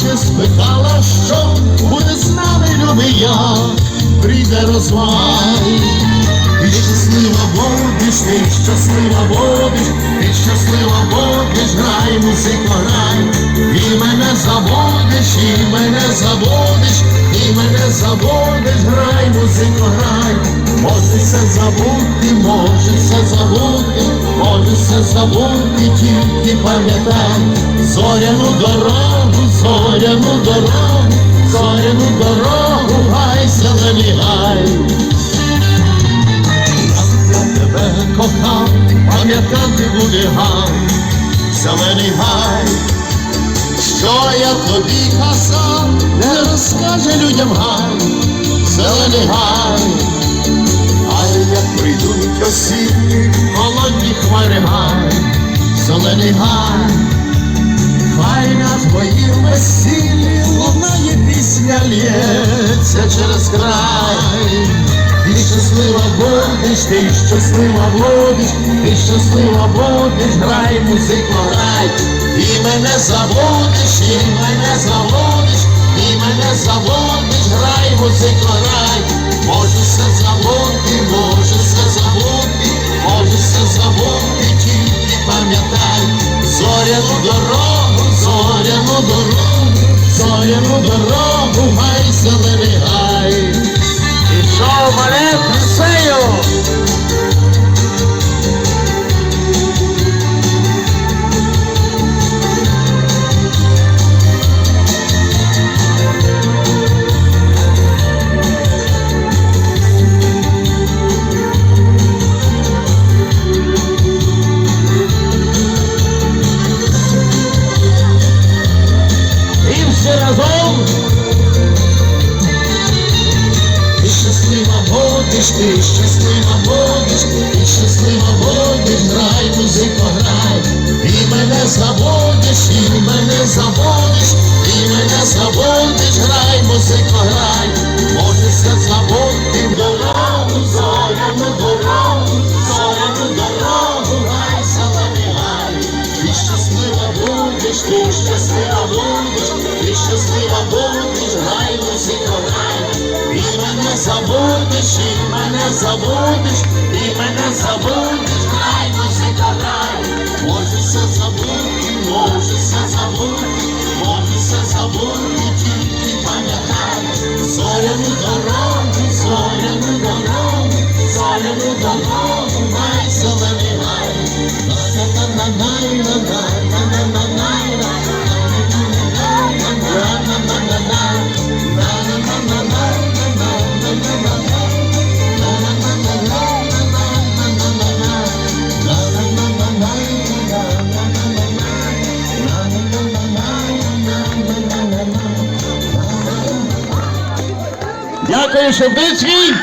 спитала, що буде з нами, любий я, прийде розвай. І щаслива будеш, ти щаслива будеш, ти щаслива будеш, грай, музико, грай, і мене забудеш, і мене забудеш, і мене забудеш, грай, музико, грай, може все забути, може все забути, може все забути, тільки пам'ятай, зоряну дорогу, зоряну дорогу, зоряну дорогу, гай, зелений гай. Я тебе кохав, пам'ятати буде гай, зелений гай, що я тобі казав, не розкаже людям гай, зелений гай, а як прийдуть осінні, зелений гай, хай на твоїм весіллі лунає пісня лється через край. Ти щаслива будеш, ти щаслива будеш, ти щаслива будеш, грай, музико, грай, і мене забудеш, і мене забудеш, і мене забудеш, грай, музико, грай, може все забути, може все забути, може все забути, тільки пам'ятай, зоряну дорогу, зоряну дорогу, зоряну дорогу, гай, зелений всі разом. Ти щаслива будеш, ти щаслива будеш, ти щаслива будеш, грай, музико, грай, і мене забудеш, і мене забудеш, і мене забудеш, грай, музико, щаслива будеш, грай, музико, грай, і мене забудеш, і мене забудеш, і мене забудеш, грай, музика, грай, може все забути, може все забути, може все забути, тільки пам'ятай, зоряну дорогу, зоряну дорогу, зоряну дорогу, гай, Дякую, Шептицький.